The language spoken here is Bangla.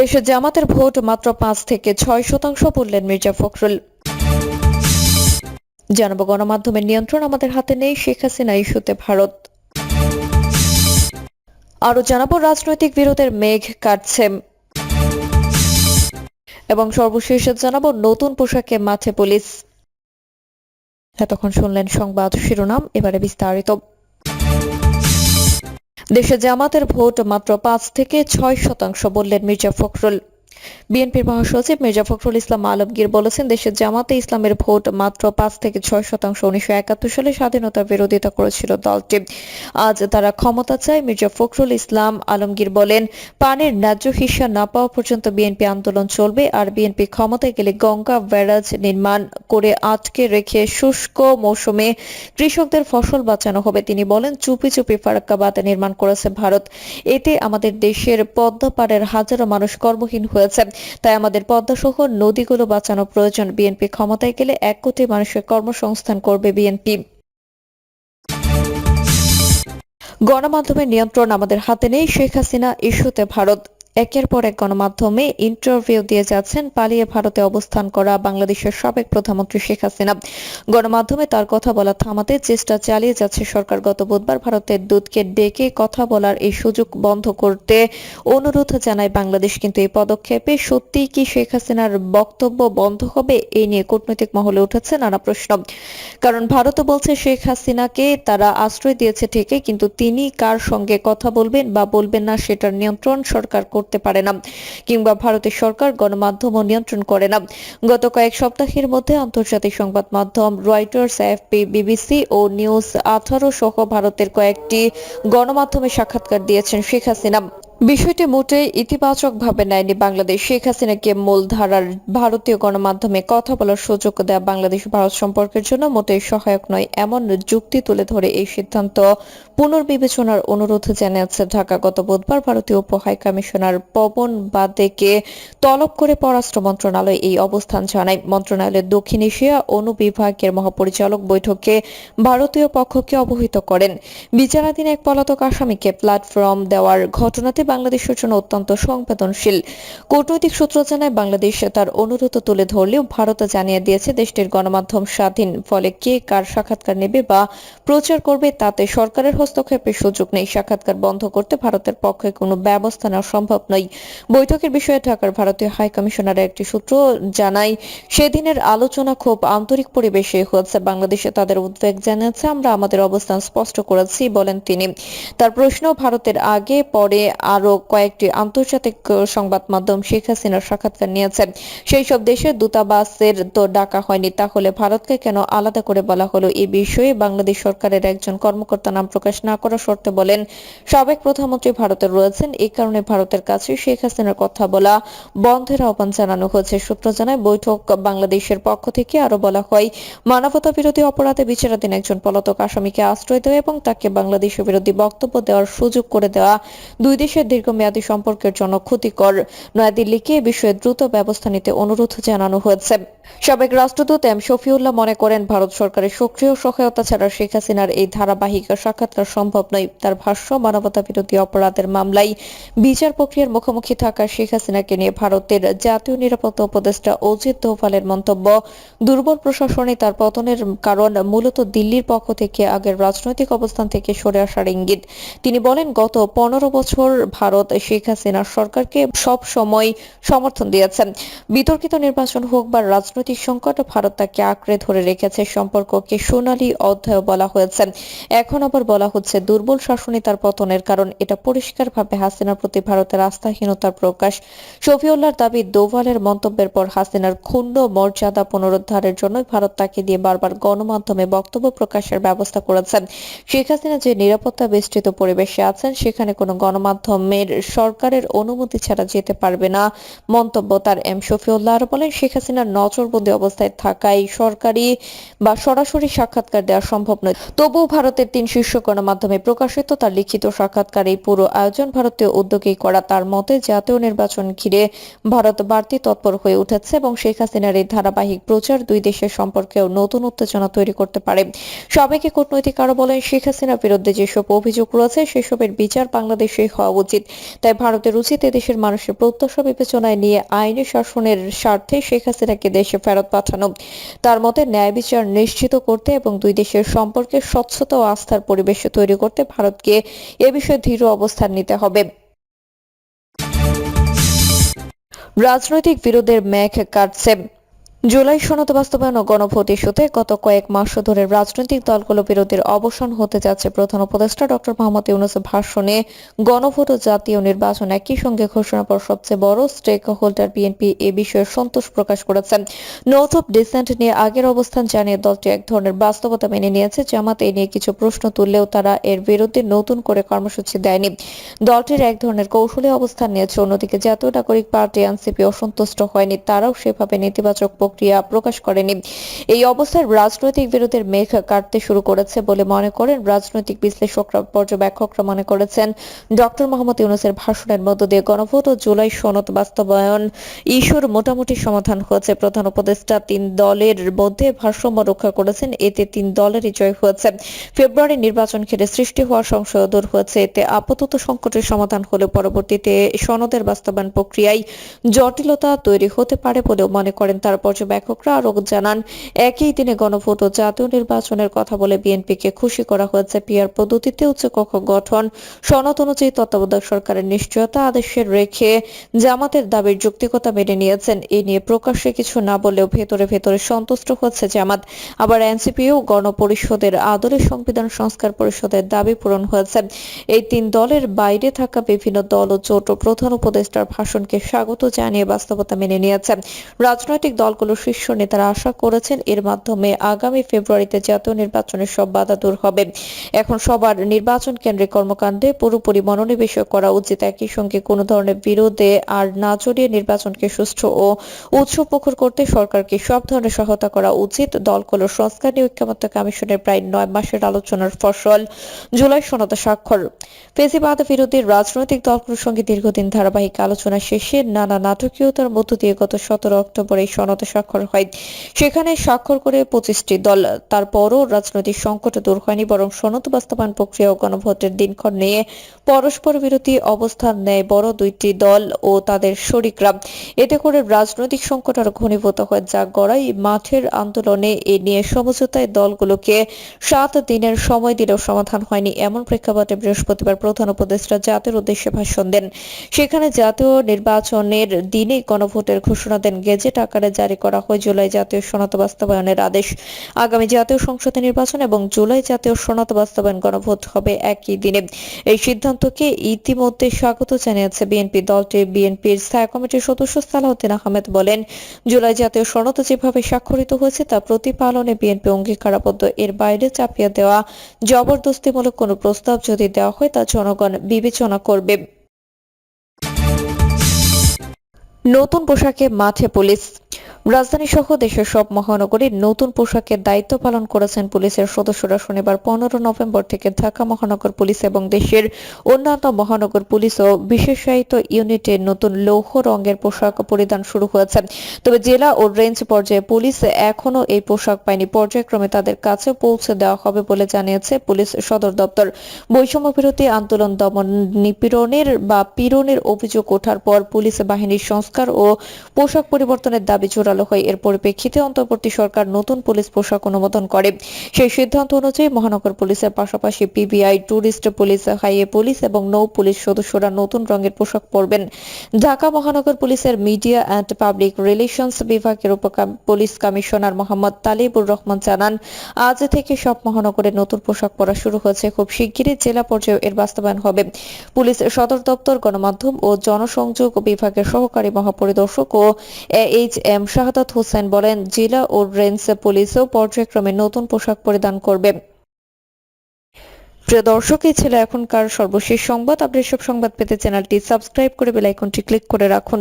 দেশে জামাতের ভোট মাত্র পাঁচ থেকে ছয় শতাংশ বললেন মির্জা ফখরুল। জানাব গণমাধ্যমের নিয়ন্ত্রণ আমাদের হাতে নেই, শেখ হাসিনা ইস্যুতে ভারত। আরও জানাব রাজনৈতিক বিরোধের মেঘ কাটছে। এবং সর্বশেষ জানাব নতুন পোশাকে মাঠে পুলিশ। এতক্ষণ শুনলেন সংবাদ শিরোনাম, এবারে বিস্তারিত। দেশে জামাতের ভোট মাত্র পাঁচ থেকে ছয় শতাংশ বললেন মির্জা ফখরুল। বিএনপির মহাসচিব মির্জা ফখরুল ইসলাম আলমগীর বলেছেন দেশে জামাতে ইসলামের ভোট মাত্র পাঁচ থেকে ছয় শতাংশ উনিশশো একাত্তর সালে স্বাধীনতার বিরোধিতা করেছিল দলটি। আজ তারা ক্ষমতা চায় মির্জা ফখরুল ইসলাম আলমগীর বলেন, পানির ন্যায্য হিস্সা না পাওয়া পর্যন্ত বিএনপি আন্দোলন চলবে আর বিএনপি ক্ষমতায় গেলে গঙ্গা ব্যারাজ নির্মাণ করে আটকে রেখে শুষ্ক মৌসুমে কৃষকদের ফসল বাঁচানো হবে। তিনি বলেন, চুপি চুপি ফারাক্কাবাদ নির্মাণ করেছে ভারত। এতে আমাদের দেশের পদ্মা পাড়ের হাজারো মানুষ কর্মহীন হয়েছে তাই আমাদের পদ্মা সহ নদীগুলো বাঁচানো প্রয়োজন। বিএনপি ক্ষমতায় গেলে এক কোটি মানুষের কর্মসংস্থান করবে বিএনপি। গণমাধ্যমের নিয়ন্ত্রণ আমাদের হাতে নেই। শেখ হাসিনা ইস্যুতে ভারত। একের পর এক গণমাধ্যমে ইন্টারভিউ দিয়ে যাচ্ছেন পালিয়ে ভারতে অবস্থান করা বাংলাদেশের সাবেক প্রধানমন্ত্রী শেখ হাসিনা। গণমাধ্যমে তার কথা বলা থামাতে চেষ্টা চালিয়ে যাচ্ছে সরকার। গত বুধবার ভারতের দূতকে ডেকে কথা বলার এই সুযোগ বন্ধ করতে অনুরোধ জানায় বাংলাদেশ। কিন্তু এই পদক্ষেপে সত্যিই কি শেখ হাসিনার বক্তব্য বন্ধ হবে এই নিয়ে কূটনৈতিক মহলে উঠেছে নানা প্রশ্ন। কারণ ভারতও বলছে শেখ হাসিনাকে তারা আশ্রয় দিয়েছে ঠিকই, কিন্তু তিনি কার সঙ্গে কথা বলবেন বা বলবেন না সেটার নিয়ন্ত্রণ সরকার করতে পারে না। কিংবা ভারতের সরকার গণমাধ্যম নিয়ন্ত্রণ করে না। গত কয়েক সপ্তাহের মধ্যে আন্তর্জাতিক সংবাদ মাধ্যম রয়টার্স এফপি বিবিসি ও নিউজ আঠারো সহ ভারতের কয়েকটি গণমাধ্যমে সাক্ষাৎকার দিয়েছেন শেখ হাসিনা। বিষয়টি মোটেই ইতিবাচকভাবে নেয়নি বাংলাদেশ। শেখ হাসিনাকে মূলধারার ভারতীয় গণমাধ্যমে কথা বলার সুযোগ দেওয়া বাংলাদেশ ভারত সম্পর্কের জন্য মোটেই সহায়ক নয়, এমন যুক্তি তুলে ধরে এই সিদ্ধান্ত পুনর্বিবেচনার অনুরোধ জানিয়েছে ঢাকা গত বুধবার ভারতীয় উপ হাই কমিশনার পবন বাদেকে তলব করে পররাষ্ট্র মন্ত্রণালয় এই অবস্থান জানায়। মন্ত্রণালয়ের দক্ষিণ এশিয়া অনুবিভাগের মহাপরিচালক বৈঠকে ভারতীয় পক্ষকে অবহিত করেন। বিচারাধীন এক পলাতক আসামিকে প্ল্যাটফর্ম দেওয়ার ঘটনাটি বাংলাদেশের জন্য অত্যন্ত সংবেদনশীল। কূটনৈতিক সূত্র জানায়, বাংলাদেশ তার অনুরোধ তুলে ধরলেও ভারত জানিয়ে দিয়েছে দেশটির গণমাধ্যম স্বাধীন। ফলে কে কার সাক্ষাৎকার নেবে বা প্রচার করবে তাতে সরকারের হস্তক্ষেপের সুযোগ নেই। সাক্ষাৎকার বন্ধ করতে ভারতের পক্ষে কোনো ব্যবস্থা নেওয়া সম্ভব নয়। বৈঠকের বিষয়ে ঢাকার ভারতীয় হাই কমিশনারের একটি সূত্র জানায়, সেদিনের আলোচনা খুব আন্তরিক পরিবেশে হয়েছে। বাংলাদেশে তাদের উদ্বেগ জানিয়েছে, আমরা আমাদের অবস্থান স্পষ্ট করেছি বলেন তিনি। তার প্রশ্ন, ভারতের আগে পরে আরও কয়েকটি আন্তর্জাতিক সংবাদ মাধ্যম শেখ হাসিনার সাক্ষাৎকার নিয়েছে সেই সব দেশের দূতাবাসের তো ডাকা হয়নি, তাহলে ভারতকে কেন আলাদা করে বলা হলো? এই বিষয়ে বাংলাদেশ সরকারের একজন কর্মকর্তা নাম প্রকাশ না করার শর্তে বলেন, সাবেক প্রধানমন্ত্রী ভারতে রয়েছেন এই কারণে ভারতের কাছে শেখ হাসিনার কথা বলা বন্ধের আহ্বান জানানো হয়েছে। সূত্র জানায়, বৈঠক বাংলাদেশের পক্ষ থেকে আরও বলা হয় মানবতা বিরোধী অপরাধে বিচারাধীন একজন পলাতক আসামিকে আশ্রয় দেওয়া এবং তাকে বাংলাদেশ বিরোধী বক্তব্য দেওয়ার সুযোগ করে দেওয়া দুই দেশের দীর্ঘমেয়াদী সম্পর্কের জন্য ক্ষতিকর নয়াদিল্লিকে এ বিষয়ে দ্রুত ব্যবস্থা নিতে অনুরোধ জানানো হয়েছে। সাবেক রাষ্ট্রদূত এম শফিউল্লাহ মনে করেন, ভারত সরকারের সক্রিয় সহায়তা ছাড়া শেখ হাসিনার এই ধারাবাহিক সাক্ষাৎকার সম্ভব নয়। তার ভাষ্য মানবতা বিরোধী অপরাধের মামলায় বিচার প্রক্রিয়ার মুখোমুখি থাকা শেখ হাসিনাকে নিয়ে ভারতের জাতীয় নিরাপত্তা উপদেষ্টা অজিত দোভালের মন্তব্য, দুর্বল প্রশাসনে তার পতনের কারণ মূলত দিল্লির পক্ষ থেকে আগের রাজনৈতিক অবস্থান থেকে সরে আসার ইঙ্গিত। তিনি বলেন, গত পনেরো বছর ভারত শেখ হাসিনার সরকারকে সব সময় সমর্থন দিয়েছেন বিতর্কিত নির্বাচন হোক বা রাজনৈতিক সংকট ভারত তাকে আঁকড়ে ধরে রেখেছে সম্পর্ককে সোনালী অধ্যায় বলা হয়েছে। এখন আবার বলা হচ্ছে, দুর্বল শাসনই তার পতনের কারণ। এটা পরিষ্কারভাবে হাসিনার প্রতি ভারতের আস্থাহীনতার প্রকাশ। শফিউল্লাহর দাবি, দোভালের মন্তব্যের পর হাসিনার ক্ষুণ্ণ মর্যাদা পুনরুদ্ধারের জন্য ভারত তাকে দিয়ে বারবার গণমাধ্যমে বক্তব্য প্রকাশের ব্যবস্থা করেছেন। শেখ হাসিনা যে নিরাপত্তা বেষ্টিত পরিবেশে আছেন, সেখানে কোনো গণমাধ্যমের সরকারের অনুমতি ছাড়া যেতে পারবে না। মন্তব্য তার এম শফিউল্লাহ। আরও বলেন, শেখ হাসিনার নজরবন্দি অবস্থায় থাকায় সরকারি বা সরাসরি সাক্ষাৎকার দেওয়া সম্ভব নয়। তবুও ভারতের তিন শীর্ষ গণমাধ্যমে প্রকাশিত তার লিখিত সাক্ষাৎকার এই পুরো আয়োজন ভারতীয় উদ্যোগেই করা। তার মতে, জাতীয় নির্বাচন ঘিরে ভারত বাড়তি তৎপর হয়ে উঠেছে এবং শেখ হাসিনার এই ধারাবাহিক প্রচার দুই দেশের সম্পর্কেও নতুন উত্তেজনা তৈরি করতে পারে। সাবেক কূটনৈতিক আরও বলেন, শেখ হাসিনার বিরুদ্ধে যেসব অভিযোগ রয়েছে, সেসবের বিচার বাংলাদেশে হওয়া উচিত। উচিত তাই ভারতের উচিত এদেশের মানুষের প্রত্যাশা বিবেচনায় নিয়ে আইনি শাসনের স্বার্থে শেখ হাসিনাকে দেশে ফেরত পাঠানো। তার মতে, ন্যায় বিচার নিশ্চিত করতে এবং দুই দেশের সম্পর্কে স্বচ্ছতা ও আস্থার পরিবেশ তৈরি করতে ভারতকে এ বিষয়ে দৃঢ় অবস্থান নিতে হবে। রাজনৈতিক বিরোধের মেঘ কাটছে। জুলাই সনদ বাস্তবায়ন ও গণভোট ইস্যুতে গত কয়েক মাস ধরে রাজনৈতিক দলগুলো বিরোধের অবসান হতে যাচ্ছে। প্রধান উপদেষ্টা ডক্টর মোহাম্মদ ইউনুসের ভাষণে গণভোট ও জাতীয় নির্বাচন একই সঙ্গে ঘোষণা পর সবচেয়ে বড় স্টেক হোল্ডার বিএনপি এ বিষয়ে সন্তোষ প্রকাশ করেছে নোট অফ ডিসেন্ট নিয়ে আগের অবস্থান জানিয়ে দলটি এক ধরনের বাস্তবতা মেনে নিয়েছে। জামাত এ নিয়ে কিছু প্রশ্ন তুললেও তারা এর বিরুদ্ধে নতুন করে কর্মসূচি দেয়নি। দলটির এক ধরনের কৌশলী অবস্থান নিয়েছে। অন্যদিকে জাতীয় নাগরিক পার্টি এনসিপি অসন্তুষ্ট হয়নি। তারাও সেভাবে নেতিবাচক প্রক্রিয়া প্রকাশ করেনি। এই অবস্থায় রাজনৈতিক বিরোধের মেঘ কাটতে শুরু করেছে বলে মনে করেন রাজনৈতিক বিশ্লেষকরা, পর্যবেক্ষকরা মনে করেছেন। ডক্টর মোহাম্মদ ইউনুসের ভাষণের মধ্য দিয়ে গণভোট ও জুলাই সনদ বাস্তবায়ন ইস্যুর মোটামুটি সমাধান হয়েছে। প্রধান উপদেষ্টা তিন দলের মধ্যে ভারসাম্য রক্ষা করেছেন, এতে তিন দলেরই জয় হয়েছে। ফেব্রুয়ারি নির্বাচন ঘিরে সৃষ্টি হওয়া সংশয় দূর হয়েছে। এতে আপাতত সংকটের সমাধান হলে পরবর্তীতে সনদের বাস্তবায়ন প্রক্রিয়ায় জটিলতা তৈরি হতে পারে বলেও মনে করেন তার পর্যবেক্ষকরা আরও জানান, একই দিনে গণভোট ও জাতীয় নির্বাচনের কথা বলে বিএনপিকে খুশি করা হয়েছে পিয়ার পদ্ধতিতে উচ্চকক্ষ গঠন। সনদ অনুযায়ী তত্ত্বাবধায়ক সরকারের নিশ্চয়তা আদেশে রেখে জামাতের দাবির যৌক্তিকতা মেনে নিয়েছেন। এ নিয়ে প্রকাশ্যে কিছু না বললেও ভেতরে ভেতরে সন্তুষ্ট হচ্ছে জামাত। আবার এনসিপিও গণপরিষদের আদলে সংবিধান সংস্কার পরিষদের দাবি পূরণ হয়েছে। এই তিন দলের বাইরে থাকা বিভিন্ন দল ও জোট প্রধান উপদেষ্টার ভাষণকে স্বাগত জানিয়ে বাস্তবতা মেনে নিয়েছে। রাজনৈতিক দলগুলোর শীর্ষ নেতারা আশা করেছেন এর মাধ্যমে আগামী ফেব্রুয়ারিতে জাতীয় নির্বাচনের সব বাধা দূর হবে। এখন সবার নির্বাচন কেন্দ্রিক কর্মকাণ্ডে পুরোপুরি মনোনিবেশ করা উচিত। একই সঙ্গে কোনো ধরনের বিরোধে আর না জড়িয়ে নির্বাচনকে সুষ্ঠু ও উৎসবমুখর করতে সরকারকে সব ধরনের সহায়তা করা উচিত। দলগুলোর সংস্কার নিয়ে ঐক্যমত্য কমিশনের প্রায় নয় মাসের আলোচনার ফসল। জুলাই সনদে স্বাক্ষর। ফেসিবাদ বিরোধী রাজনৈতিক দলগুলোর সঙ্গে দীর্ঘদিন ধারাবাহিক আলোচনা শেষে নানা নাটকীয়তার মধ্য দিয়ে গত সতেরো অক্টোবর এই সনদে স্বাক্ষর হয়। সেখানে স্বাক্ষর করে পঁচিশটি দল, তারপরও রাজনৈতিক সংকট দূর হয়নি, বরং সনদ বাস্তবায়ন প্রক্রিয়া ও গণভোটের দিনক্ষণ নিয়ে পরস্পর বিরোধী অবস্থান নেয় বড় দুইটি দল ও তাদের শরিকরা। এতে করে রাজনৈতিক সংকট আরও ঘনীভূত হয়, যা গড়াই মাঠের আন্দোলনে এ নিয়ে সমঝোতায় দলগুলোকে সাত দিনের সময় দিলেও সমাধান হয়নি। এমন প্রেক্ষাপটে বৃহস্পতিবার প্রধান উপদেষ্টা জাতির উদ্দেশ্যে ভাষণ দেন। সেখানে জাতীয় নির্বাচনের দিনে গণভোটের ঘোষণা দেন। গেজেট আকারে জারি করা হয় জুলাই জাতীয় সনদ বাস্তবায়নের আদেশ। আগামী জাতীয় সংসদে নির্বাচন এবং জুলাই জাতীয় সনদ বাস্তবায়ন গণভোট হবে একই দিনে। এই সিদ্ধান্তকে ইতিমধ্যে স্বাগত জানিয়েছে বিএনপি দলটি। বিএনপির স্থায়ী কমিটির সদস্য সালাউদ্দিন আহমেদ বলেন, জুলাই জাতীয় সনদ যেভাবে স্বাক্ষরিত হয়েছে তা প্রতিপালনে বিএনপি অঙ্গীকারাবদ্ধ। এর বাইরে চাপিয়ে দেওয়া জবরদস্তিমূলক কোনো প্রস্তাব যদি দেওয়া হয় তা জনগণ বিবেচনা করবে। নতুন পোশাকে মাঠে পুলিশ রাজধানী সহ দেশের সব মহানগরীর নতুন পোশাকের দায়িত্ব পালন করেছেন পুলিশের সদস্যরা শনিবার পনেরো নভেম্বর থেকে ঢাকা মহানগর পুলিশ এবং দেশের অন্যান্য মহানগর পুলিশ ও বিশেষায়িত ইউনিটের নতুন লৌহ রঙের পোশাক পরিধান শুরু হয়েছে। তবে জেলা ও রেঞ্জ পর্যায়ে পুলিশ এখনও এই পোশাক পায়নি। পর্যায়ক্রমে তাদের কাছে পৌঁছে দেওয়া হবে বলে জানিয়েছে পুলিশ সদর দপ্তর। বৈষম্য বিরোধী আন্দোলন দমন নিপীড়নের বা পীড়নের অভিযোগ ওঠার পর পুলিশ বাহিনীর সংস্কার ও পোশাক পরিবর্তনের দাবি জোরালো। হয়। এর পরিপ্রেক্ষিতে অন্তর্বর্তী সরকার নতুন পুলিশ পোশাক অনুমোদন করে। সেই সিদ্ধান্ত অনুযায়ী মহানগর পুলিশের পাশাপাশি PBI tourist police, highway police এবং নৌ পুলিশ সদস্যরা নতুন রঙের পোশাক পরবেন। ঢাকা মহানগর পুলিশের মিডিয়া অ্যান্ড পাবলিক রিলেশনস বিভাগের উপ পুলিশ কমিশনার মোহাম্মদ তালিবুর রহমান জানান, আজ থেকে সব মহানগরে নতুন পোশাক পরা শুরু হয়েছে। খুব শিগগিরই জেলা পর্যায়ে এর বাস্তবায়ন হবে। পুলিশ সদর দপ্তর, গণমাধ্যম ও জনসংযোগ বিভাগের সহকারী মহাপরিদর্শক ও এইচ এম শাহাদাত হোসেন বলেন, জেলা ও রেঞ্জ পুলিশও পর্যায়ক্রমে নতুন পোশাক পরিধান করবে। প্রিয় দর্শক, এই ছিল এখনকার সর্বশেষ সংবাদ। আপনি সব সংবাদ পেতে চ্যানেলটি সাবস্ক্রাইব করে বেল আইকনটি ক্লিক করে রাখুন।